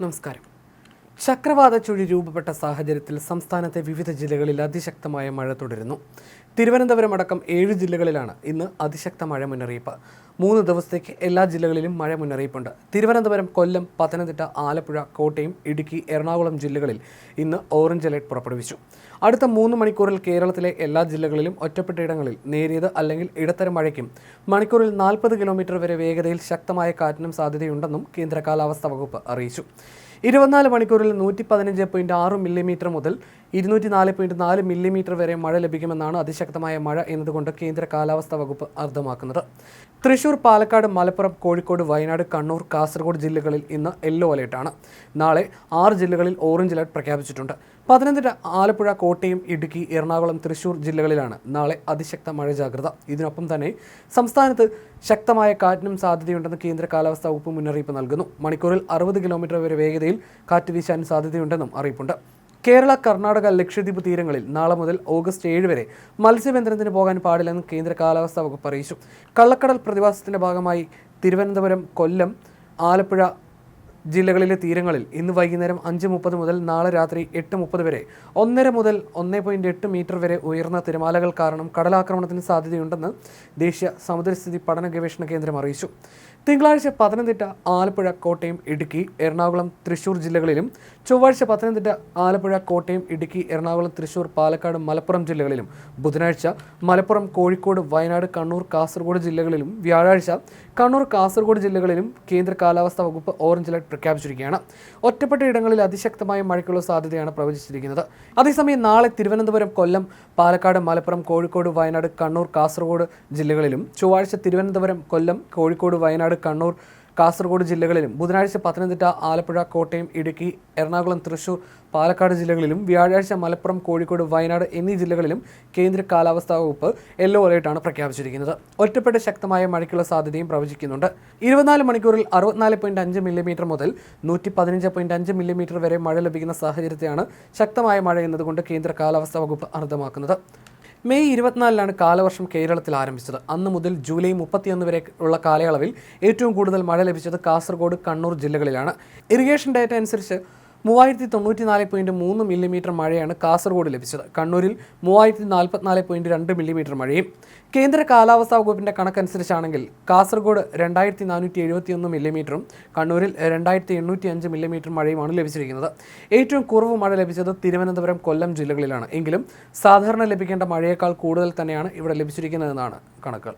നമസ്കാരം ചക്രവാത ചുഴി രൂപപ്പെട്ട സാഹചര്യത്തിൽ സംസ്ഥാനത്തെ വിവിധ ജില്ലകളിൽ അതിശക്തമായ മഴ തുടരുന്നു. തിരുവനന്തപുരം അടക്കം ഏഴ് ജില്ലകളിലാണ് ഇന്ന് അതിശക്ത മഴ മുന്നറിയിപ്പ്. മൂന്ന് ദിവസത്തേക്ക് എല്ലാ ജില്ലകളിലും മഴ മുന്നറിയിപ്പുണ്ട്. തിരുവനന്തപുരം കൊല്ലം പത്തനംതിട്ട ആലപ്പുഴ കോട്ടയം ഇടുക്കി എറണാകുളം ജില്ലകളിൽ ഇന്ന് ഓറഞ്ച് അലർട്ട് പുറപ്പെടുവിച്ചു. അടുത്ത മൂന്ന് മണിക്കൂറിൽ കേരളത്തിലെ എല്ലാ ജില്ലകളിലും ഒറ്റപ്പെട്ടയിടങ്ങളിൽ നേരിയത് അല്ലെങ്കിൽ ഇടത്തരം മഴയ്ക്കും മണിക്കൂറിൽ നാൽപ്പത് കിലോമീറ്റർ വരെ വേഗതയിൽ ശക്തമായ കാറ്റിനും സാധ്യതയുണ്ടെന്നും കേന്ദ്ര കാലാവസ്ഥാ വകുപ്പ് അറിയിച്ചു. ഇരുപത്തിനാല് മണിക്കൂറിൽ നൂറ്റി പതിനഞ്ച് പോയിന്റ് ആറ് മില്ലിമീറ്റർ മുതൽ ഇരുന്നൂറ്റി നാല് പോയിന്റ് നാല് മില്ലിമീറ്റർ വരെ മഴ ലഭിക്കുമെന്നാണ് അതിശക്തമായ മഴ എന്നതുകൊണ്ട് കേന്ദ്ര കാലാവസ്ഥാ വകുപ്പ് അർത്ഥമാക്കുന്നത് തൃശൂർ പാലക്കാട് മലപ്പുറം കോഴിക്കോട് വയനാട് കണ്ണൂർ കാസർഗോഡ് ജില്ലകളിൽ ഇന്ന് യെല്ലോ അലേർട്ടാണ് നാളെ ആറ് ജില്ലകളിൽ ഓറഞ്ച് അലേർട്ട് പ്രഖ്യാപിച്ചിട്ടുണ്ട്. പത്തനംതിട്ട ആലപ്പുഴ കോട്ടയം ഇടുക്കി എറണാകുളം തൃശൂർ ജില്ലകളിലാണ് നാളെ അതിശക്ത മഴ ജാഗ്രത. ഇതിനൊപ്പം തന്നെ സംസ്ഥാനത്ത് ശക്തമായ കാറ്റിനും സാധ്യതയുണ്ടെന്ന് കേന്ദ്ര കാലാവസ്ഥാ വകുപ്പ് മുന്നറിയിപ്പ് നൽകുന്നു. മണിക്കൂറിൽ അറുപത് കിലോമീറ്റർ വരെ വേഗതയിൽ കാറ്റ് വീശാൻ സാധ്യതയുണ്ടെന്നും അറിയിപ്പുണ്ട്. കേരള കർണാടക ലക്ഷദ്വീപ് തീരങ്ങളിൽ നാളെ മുതൽ ഓഗസ്റ്റ് ഏഴ് വരെ മത്സ്യബന്ധനത്തിന് പോകാൻ പാടില്ലെന്ന് കേന്ദ്ര കാലാവസ്ഥാ വകുപ്പ് അറിയിച്ചു. കള്ളക്കടൽ പ്രതിഭാസത്തിന്റെ ഭാഗമായി തിരുവനന്തപുരം കൊല്ലം ആലപ്പുഴ ജില്ലകളിലെ തീരങ്ങളിൽ ഇന്ന് വൈകുന്നേരം അഞ്ച് മുപ്പത് മുതൽ നാളെ രാത്രി എട്ട് മുപ്പത് വരെ ഒന്നര മുതൽ ഒന്നേ പോയിന്റ് എട്ട് മീറ്റർ വരെ ഉയർന്ന തിരമാലകൾ കാരണം കടലാക്രമണത്തിന് സാധ്യതയുണ്ടെന്ന് ദേശീയ സമുദ്രസ്ഥിതി പഠന ഗവേഷണ കേന്ദ്രം അറിയിച്ചു. തിങ്കളാഴ്ച പത്തനംതിട്ട ആലപ്പുഴ കോട്ടയം ഇടുക്കി എറണാകുളം തൃശൂർ ജില്ലകളിലും ചൊവ്വാഴ്ച പത്തനംതിട്ട ആലപ്പുഴ കോട്ടയം ഇടുക്കി എറണാകുളം തൃശൂർ പാലക്കാട് മലപ്പുറം ജില്ലകളിലും ബുധനാഴ്ച മലപ്പുറം കോഴിക്കോട് വയനാട് കണ്ണൂർ കാസർഗോഡ് ജില്ലകളിലും വ്യാഴാഴ്ച കണ്ണൂർ കാസർഗോഡ് ജില്ലകളിലും കേന്ദ്ര കാലാവസ്ഥാ വകുപ്പ് ഓറഞ്ച് അലർട്ട് പ്രഖ്യാപിച്ചിരിക്കുകയാണ്. ഒറ്റപ്പെട്ട ഇടങ്ങളിൽ അതിശക്തമായ മഴയ്ക്കുള്ള സാധ്യതയാണ് പ്രവചിച്ചിരിക്കുന്നത്. അതേസമയം നാളെ തിരുവനന്തപുരം കൊല്ലം പാലക്കാട് മലപ്പുറം കോഴിക്കോട് വയനാട് കണ്ണൂർ കാസർഗോഡ് ജില്ലകളിലും ചൊവ്വാഴ്ച തിരുവനന്തപുരം കൊല്ലം കോഴിക്കോട് വയനാട് കണ്ണൂർ കാസർഗോഡ് ജില്ലകളിലും ബുധനാഴ്ച പത്തനംതിട്ട ആലപ്പുഴ കോട്ടയം ഇടുക്കി എറണാകുളം തൃശൂർ പാലക്കാട് ജില്ലകളിലും വ്യാഴാഴ്ച മലപ്പുറം കോഴിക്കോട് വയനാട് എന്നീ ജില്ലകളിലും കേന്ദ്ര കാലാവസ്ഥാ വകുപ്പ് യെല്ലോ അലേർട്ടാണ് പ്രഖ്യാപിച്ചിരിക്കുന്നത്. ഒറ്റപ്പെട്ട ശക്തമായ മഴയ്ക്കുള്ള സാധ്യതയും പ്രവചിക്കുന്നുണ്ട്. ഇരുപത്തിനാല് മണിക്കൂറിൽ അറുപത്തിനാല് പോയിന്റ് അഞ്ച് മില്ലിമീറ്റർ മുതൽ നൂറ്റി പതിനഞ്ച് പോയിന്റ് അഞ്ച് മില്ലിമീറ്റർ വരെ മഴ ലഭിക്കുന്ന സാഹചര്യത്തെയാണ് ശക്തമായ മഴ എന്നതുകൊണ്ട് കേന്ദ്ര കാലാവസ്ഥാ വകുപ്പ് അർത്ഥമാക്കുന്നത് മെയ് ഇരുപത്തിനാലിലാണ് കാലവർഷം കേരളത്തിൽ ആരംഭിച്ചത്. അന്ന് മുതൽ ജൂലൈ മുപ്പത്തിയൊന്ന് വരെ ഉള്ള കാലയളവിൽ ഏറ്റവും കൂടുതൽ മഴ ലഭിച്ചത് കാസർഗോഡ് കണ്ണൂർ ജില്ലകളിലാണ്. ഇറിഗേഷൻ ഡാറ്റ അനുസരിച്ച് മൂവായിരത്തി തൊണ്ണൂറ്റി നാല് പോയിന്റ് മൂന്ന് മില്ലിമീറ്റർ മഴയാണ് കാസർഗോഡ് ലഭിച്ചത്. കണ്ണൂരിൽ മൂവായിരത്തി നാൽപ്പത്തിനാല് പോയിന്റ് രണ്ട് മില്ലിമീറ്റർ മഴയും. കേന്ദ്ര കാലാവസ്ഥാ വകുപ്പിന്റെ കണക്കനുസരിച്ചാണെങ്കിൽ കാസർഗോഡ് രണ്ടായിരത്തി നാനൂറ്റി എഴുപത്തിയൊന്ന് മില്ലിമീറ്ററും കണ്ണൂരിൽ രണ്ടായിരത്തി എണ്ണൂറ്റി അഞ്ച് മില്ലിമീറ്റർ മഴയുമാണ് ലഭിച്ചിരിക്കുന്നത്. ഏറ്റവും കുറവ് മഴ ലഭിച്ചത് തിരുവനന്തപുരം കൊല്ലം ജില്ലകളിലാണ്. എങ്കിലും സാധാരണ ലഭിക്കേണ്ട മഴയേക്കാൾ കൂടുതൽ തന്നെയാണ് ഇവിടെ ലഭിച്ചിരിക്കുന്നതെന്നാണ് കണക്കുകൾ.